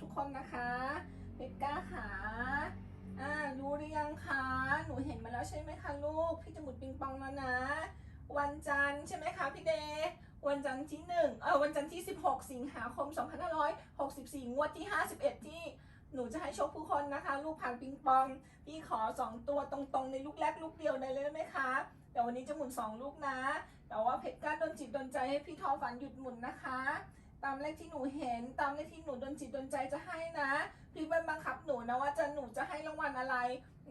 ทุกคนนะคะเบกก้าขาอ่ารู้หรือยังคะหนูเห็นมาแล้วใช่ไหมคะลูก พี่จะหมุดปิงปองแล้วนะ วันจันทร์ใช่ไหมคะพี่เดย์วันจันทร์ที่หนึ่งเออวันจันทร์ที่ 16 สิงหาคม 2564 งวดที่ 51 ที่หนูจะให้โชคผู้คนนะคะ ลูกผ่านปิงปอง พี่ขอ 2 ตัวตรงๆ ในลูกแรกลูกเดียวได้เลยได้ไหมคะเดี๋ยววันนี้จะหมุน 2 ลูกนะ แต่ว่าเพชรกล้าโดนจิตโดนใจให้พี่ทอฝันหยุดหมุนนะคะ ตามเลขที่หนูเห็น ตามเลขที่หนูโดนจิตโดนใจจะให้นะพี่ไม่บังคับหนูนะว่าจะหนูจะให้รางวัลอะไร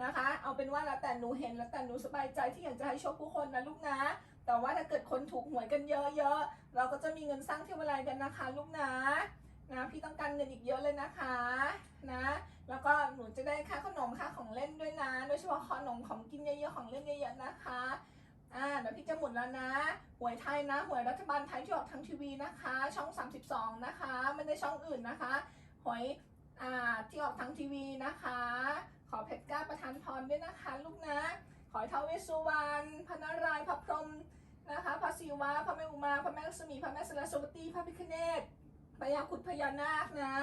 นะคะ เอาเป็นว่าแล้วแต่หนูเห็นแล้วแต่หนูสบายใจที่อยากจะให้โชคผู้คนนะลูกนะ แต่ว่าถ้าเกิดคนถูกหวยกันเยอะๆเราก็จะมีเงินสร้างเทวไลกันนะคะ ลูกนะนะพี่ต้องการเงินอีกเยอะเลยนะคะนะ แล้วก็หนูจะได้ค่าขนมค่าของเล่นด้วยนะ โดยเฉพาะขนมของกินเยอะๆของเล่นเยอะๆนะคะ อ่าเดี๋ยวพี่จะหมุนแล้วนะหวยไทยนะหวยรัฐบาลไทยที่ออกทางทีวีนะคะ ช่อง 32 นะคะ ไม่ได้ช่องอื่นนะคะหวยอ่าที่ออกทางทีวีนะคะ ขอเพชรก้าประทานพรด้วยนะคะ ลูกนะขอให้ท้าวเวสุวรรณพระนารายณ์พระพรหมนะคะพระศิวะพระแม่อุมาพระแม่ลักษมีพระแม่สรสวตีพระพิฆเนศพญาครุดพญานาคนะ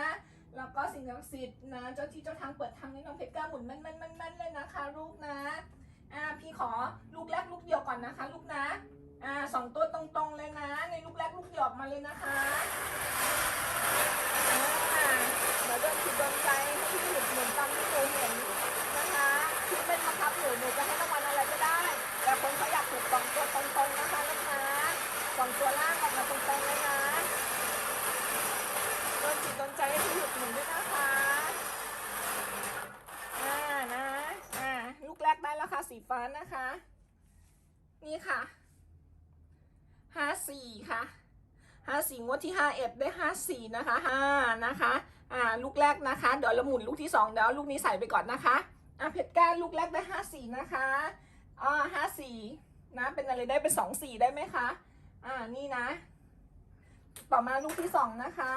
แล้วก็สิ่งศักดิ์สิทธิ์นะเจ้าที่เจ้าทางเปิดทางให้น้องเพชรก้าหมุนแม่นๆๆๆเลยนะคะ ลูกนะ อ่าพี่ขอลูกแรกลูกเดียวก่อนนะคะ ลูกนะอ่าสองตัวตรงๆเลยนะ ในลูกแรกลูกเดียวมาเลยนะคะเดี๋ยวโดนจิตโดนใจให้พี่หยุดหมุนตามที่หนูเห็นนะคะพี่เป็นบังคับหนูหนูจะให้รางวัลอะไรก็ได้ แต่คนเขาอยากถูกสองตัวตรงๆนะคะลูกนะสองตัวล่างออกมาตรงๆเลยนะโดนจิตโดนใจให้พี่หยุดหมุนด้วยนะคะ อ่านะ อ่า ลูก แรกได้แล้วค่ะสีฟ้านะคะ นี่ค่ะห้าสี่ค่ะห้าสี่งวดที่ห้าเอ็ดได้ห้าสี่นะคะห้านะคะอ่าลูกแรกนะคะ เดี๋ยวเราหมุนลูกที่สองเดี๋ยวลูกนี้ใส่ไปก่อนนะคะอ่าเพชรก้าลูกแรกได้ห้าสี่นะคะอ่าห้าสี่นะเป็นอะไรได้เป็นสองสี่ได้ไหมคะอ่านี่นะ ต่อมาลูกที่สองนะคะ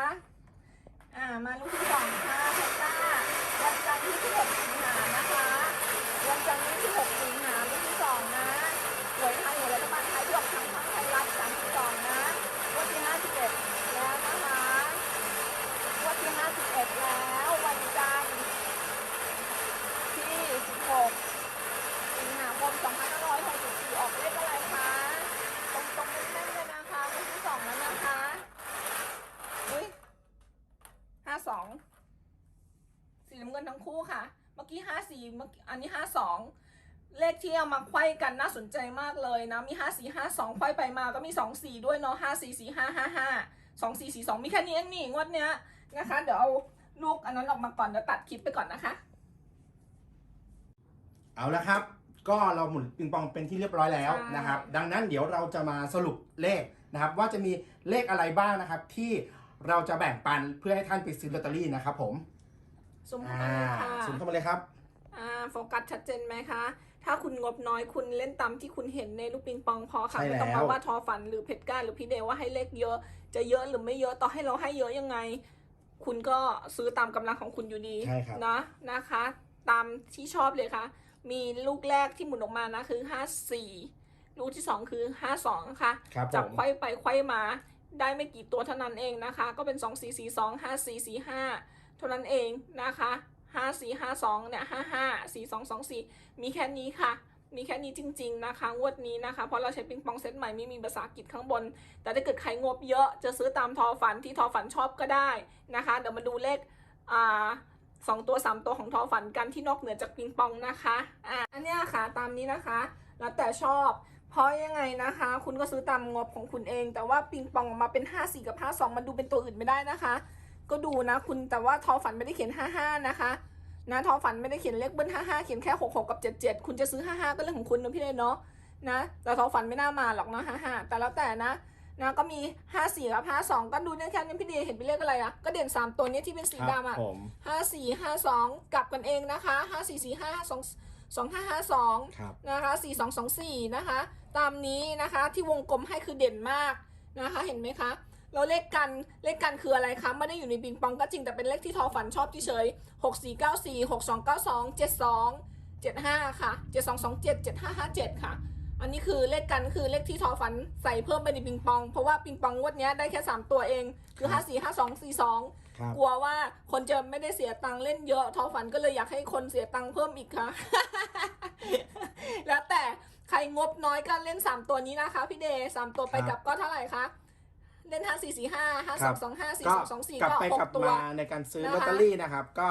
อ่ามาลูกที่สองค่ะเพชรก้าวันจันทร์ที่16สิงหานะคะ วันจันทร์ที่16สิงหาลูกที่สองนะหวยไทยหวยรัฐบาลไทยที่ออกทางทางไทยรัฐ32นะวันที่51แล้วนะคะวันที่51แล้ววันจันทร์ที่ 16 สิงหาคม2564ออกเลขอะไรคะตรงตรงๆแน่นเลยนะคะวันที่สองแล้วนะคะอุ้ย52สีน้ำเงินทั้งคู่ค่ะ เมื่อกี้ห้าสี่เมื่อกี้อันนี้ห้าสองเลขที่เอามาไขว้กันน่าสนใจมากเลยนะ มีห้าสี่ห้าสองไขว้ไปมาก็มีสองสี่ด้วยเนาะห้าสี่สี่ห้าห้าห้าสองสี่สี่สองมีแค่นี้เองนี่งวดเนี้ยนะคะ เดี๋ยวเอาลูกอันนั้นออกมาก่อนเดี๋ยวตัดคลิปไปก่อนนะคะ เอาละครับ ก็เราหมุนปิงปองเป็นที่เรียบร้อยแล้วใช่นะครับ ดังนั้นเดี๋ยวเราจะมาสรุปเลขนะครับ ว่าจะมีเลขอะไรบ้างนะครับ ที่เราจะแบ่งปันเพื่อให้ท่านไปซื้อลอตเตอรี่นะครับผม ซูมเข้าอ่ามาเลยค่ะซูมเข้ามาเลยครับอ่าโฟกัสชัดเจนไหมคะ ถ้าคุณงบน้อยคุณเล่นตามที่คุณเห็นในลูกปิงปองพอค่ะใช่ไม่ต้องแล้วมาว่าทอฝันหรือเพชรก้าหรือพี่เดว่าให้เลขเยอะ จะเยอะหรือไม่เยอะต่อให้เราให้เยอะยังไง คุณก็ซื้อตามกำลังของคุณอยู่ดีใช่ครับนะนะคะ ตามที่ชอบเลยค่ะ มีลูกแรกที่หมุนออกมานะคือห้าสี่ลูกที่สองคือห้าสองค่ะครับผจับมไขว้ไปไขว้มา ได้ไม่กี่ตัวเท่านั้นเองนะคะ ก็เป็น2 4 4 2 5 4 4 5 เท่านั้นเองนะคะ5 4 5 2เนี่ย5 5 4 2 2 4มีแค่นี้ค่ะ มีแค่นี้จริง ๆนะคะ งวดนี้นะคะ เพราะเราใช้ปิงปองเซตใหม่ไม่มีภาษาอังกฤษข้างบน แต่ถ้าเกิดใครงบเยอะจะซื้อตามทอฝันที่ทอฝันชอบก็ได้นะคะ เดี๋ยวมาดูเลขอ่าสองตัวสามตัวของทอฝันกันที่นอกเหนือจากปิงปองนะคะอ่าอันนี้ค่ะตามนี้นะคะ แล้วแต่ชอบ เพราะยังไงนะคะ คุณก็ซื้อตามงบของคุณเอง แต่ว่าปิงปองออกมาเป็น 5 4 กับ 5 2 มันดูเป็นตัวอื่นไม่ได้นะคะ ก็ดูนะ คุณแต่ว่าทอฝันไม่ได้เขียน55นะคะนะทอฝันไม่ได้เขียนเลขเบิ้ล55เขียนแค่66กับ77คุณจะซื้อ55ก็เรื่องของคุณนะพี่เลยเนาะนะแต่ทอฝันไม่น่ามาหรอกเนาะ55แต่แล้วแต่นะนะก็มี54กับ52ก็ดูเนี่ยแค่นี้พี่เดย์เห็นเป็นเลขอะไรอะก็เด่น3ตัวเนี้ยที่เป็นสีครับดำอะผมห้าสี่ห้าสองกลับกันเองนะคะห้าสี่สี่ห้าสองสองห้าห้าสองครับนะคะสี่สองสองสี่นะคะ ตามนี้นะคะที่วงกลมให้คือเด่นมากนะคะ เห็นไหมคะ เราเลขกันเลขกันคืออะไรคะไม่ได้อยู่ในปิงปองก็จริงแต่เป็นเลขที่ทอฝันชอบที่เฉยหกสี่เก้าสี่หกสองเก้าสองเจ็ดสองเจ็ดห้าค่ะเจ็ดสองสองเจ็ดเจ็ดห้าห้าเจ็ดค่ะ อันนี้คือเลขกันคือเลขที่ทอฝันใส่เพิ่มไปในปิงปอง เพราะว่าปิงปองงวดเนี้ยได้แค่สามตัวเอง คือห้าสี่ห้าสองสี่สองครับกลัวว่าคนจะไม่ได้เสียตังค์เล่นเยอะทอฝันก็เลยอยากให้คนเสียตังค์เพิ่มอีกค่ะ แล้วแต่ใครงบน้อยก็เล่น3ตัวนี้นะคะ พี่เดย์สามตัวไปครับกลับก็เท่าไหร่คะ เล่น 5 4 4 5 5ครับ2 2 5 4ก็2 2 4 กลับก็ไปกลับ6ตัวมาในการซื้อนะคะลอตเตอรี่นะครับ ก็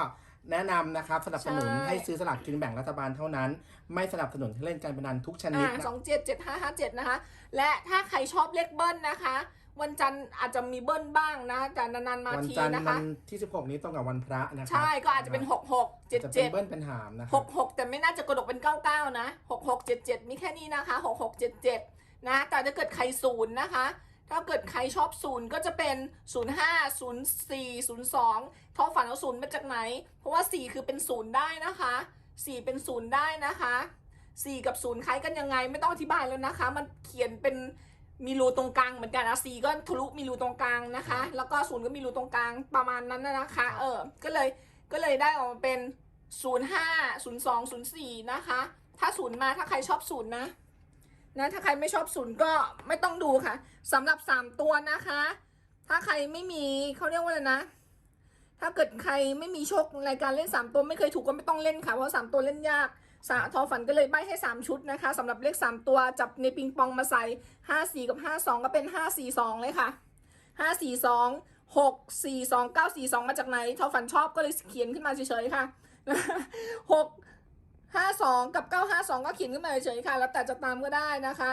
แนะนำนะครับสนับสนุนใช่ให้ซื้อสลากกินแบ่งรัฐบาลเท่านั้น ไม่สนับสนุนให้เล่นการพนันทุกชนิดอ่านะสองเจ็ดเจ็ดห้าห้าเจ็ดนะคะ และถ้าใครชอบเลขเบิ้ลนะคะ วันจันทร์อาจจะมีเบิ้ลบ้างนะแต่นานๆมาวันทีจันทร์นะวัคะนที่16นี้ตรงกับวันพระนะครัใช่ก็อาจจะเป็นหกหกเจ็ดจะเป็เจ็นดเบิ้ลเป็นหามนะคหรับกหกแต่ไม่น่าจะกระดกเป็นเก้าเก้านะหกหกเจ็ดเจ็ดมีแค่นี้นะคะหกหกเจ็ดเจ็ดนะแต่ถ้าเกิดใครศูนย์นะคะ ถ้าเกิดใครชอบศูนย์ก็จะเป็นศูนย์ห้าศูนย์สี่ศูนย์สองท้อฝันเอาศูนย์มาจากไหน เพราะว่าสี่คือเป็นศูนย์ได้นะคะสี่เป็นศูนย์ได้นะคะสี่กับศูนย์คล้ายกันยังไงไม่ต้องอธิบายแล้วนะคะ มันเขียนเป็นมีรูตรงกลางเหมือนกันนะสี่ก็ทะลุมีรูตรงกลางนะคะ แล้วก็ศูนย์ก็มีรูตรงกลางประมาณนั้นนะนะคะ เออ ก็เลยก็เลยได้ออกมาเป็นศูนย์ห้าศูนย์สองศูนย์สี่นะคะ ถ้าศูนย์มาถ้าใครชอบศูนย์นะ นะถ้าใครไม่ชอบศูนย์ก็ไม่ต้องดูค่ะสำหรับสามตัวนะคะ ถ้าใครไม่มีเขาเรียกว่าอะไรนะ ถ้าเกิดใครไม่มีโชคในการเล่นสามตัวไม่เคยถูกก็ไม่ต้องเล่นค่ะ เพราะสามตัวเล่นยากสาทอฝันก็เลยใบให้สามชุดนะคะสำหรับเลขสามตัวจับในปิงปองมาใส่ห้าสี่กับห้าสองก็เป็นห้าสี่สองเลยค่ะห้าสี่สองหกสี่สองเก้าสี่สองมาจากไหนทอฝันชอบก็เลยเขียนขึ้นมาเฉยๆค่ะหก ห้าสองกับเก้าห้าสองก็เขียนขึ้นมาเฉยๆค่ะ แล้วแต่จะตามก็ได้นะคะ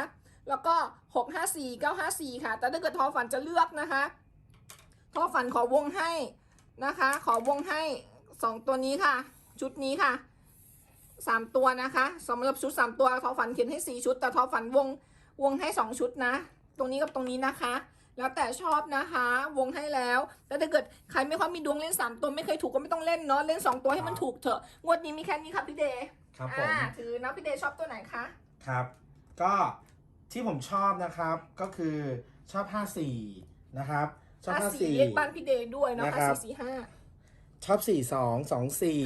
แล้วก็หกห้าสี่เก้าห้าสี่ค่ะ แต่ถ้าเกิดทอฝันจะเลือกนะคะ ทอฝันขอวงให้นะคะ ขอวงให้สองตัวนี้ค่ะ ชุดนี้ค่ะสามตัวนะคะสำหรับชุดสามตัวทอฝันเขียนให้สี่ชุด แต่ทอฝันวงวงให้สองชุดนะ ตรงนี้กับตรงนี้นะคะ แล้วแต่ชอบนะคะ วงให้แล้ว แล้วถ้าเกิดใครไม่ค่อยมีดวงเล่นสามตัวไม่เคยถูกก็ไม่ต้องเล่นเนาะ เล่นสองตัวให้มันถูกเถอะ งวดนี้มีแค่นี้ค่ะพี่เดย์ครับผม อ่าถือนะพี่เดย์ชอบตัวไหนคะ ครับ ก็ที่ผมชอบนะครับก็คือชอบ 54 นะครับ ชอบห้าสี่เลขบ้าน54พี่เดย์ด้วยเนาะนะครัห้าบสี่สี่ห้าชอบ42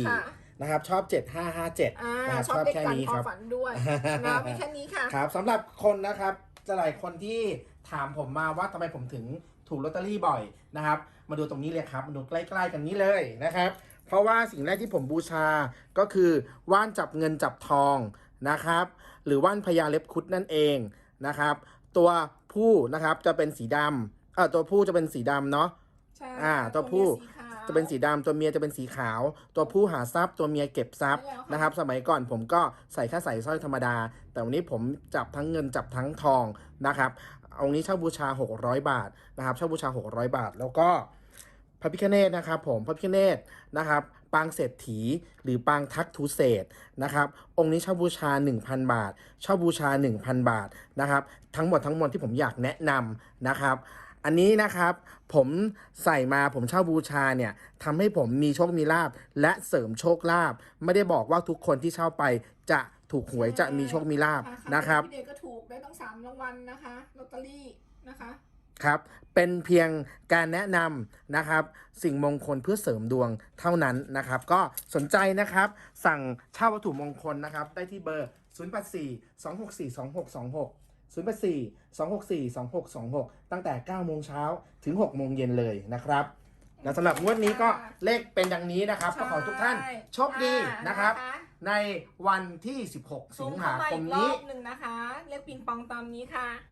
ค่ะ24 นะครับ ชอบ 7557อ่านะครับชอบเลขแค่การนี้ควาครัมบฝันด้วยนะมีแค่นี้ค่ะ ครับสำหรับคนนะครับจะหลายคนที่ ถามผมมาว่าทำไมผมถึงถูกลอตเตอรี่บ่อยนะครับ มาดูตรงนี้เลยครับ มาดูใกล้ ๆ กันนี้เลยนะครับ เพราะว่าสิ่งแรกที่ผมบูชาก็คือว่านจับเงินจับทองนะครับ หรือว่านพญาเล็บคุดนั่นเองนะครับ ตัวผู้นะครับจะเป็นสีดำเออตัวผู้จะเป็นสีดำเนาะใช่อ่า ตัวผู้มีสีขาวจะเป็นสีดำตัวเมียจะเป็นสีขาว ตัวผู้หาทรัพย์ ตัวเมียเก็บทรัพย์ใช่แล้วค่ะนะครับ สมัยก่อนผมก็ใส่แค่ใส่สร้อยธรรมดา แต่วันนี้ผมจับทั้งเงินจับทั้งทองนะครับ องค์นี้เช่าบูชา 600 บาทนะครับเช่าบูชา 600 บาท แล้วก็พระพิฆเนศนะครับผมพระพิฆเนศนะครับปางเศรษฐีหรือปางทักทุเศษนะครับองค์นี้เช่าบูชา 1,000 บาทเช่าบูชา 1,000 บาทนะครับทั้งหมดทั้งมวลที่ผมอยากแนะนำนะครับอันนี้นะครับผมใส่มาผมเช่าบูชาเนี่ยทำให้ผมมีโชคมีลาบและเสริมโชคลาภไม่ได้บอกว่าทุกคนที่เช่าไปจะ ถูกหวยจะมีโชคมีลาบค่ะนะครับพี่เดย์ก็ถูกได้ตั้งสามรางวัลนะคะลอตเตอรี่นะคะครับเป็นเพียงการแนะนำนะครับ สิ่งมงคลเพื่อเสริมดวงเท่านั้นนะครับ ก็สนใจนะครับ สั่งเช่าวัตถุมงคลนะครับ ได้ที่เบอร์ 084 264 2626 084 264 2626 ตั้งแต่ 9 โมงเช้าถึง 6 โมงเย็นเลยนะครับ และสำหรับงวดนี้ก็เลขเป็นดังนี้นะครับ ก็ขอให้ทุกท่านโชคดีนะครับอ่า ในวันที่ 16 สิซูงมหาเข้ามาคอีมกรอบหนึ่งนะคะ เลขปิงปองตามนี้ค่ะ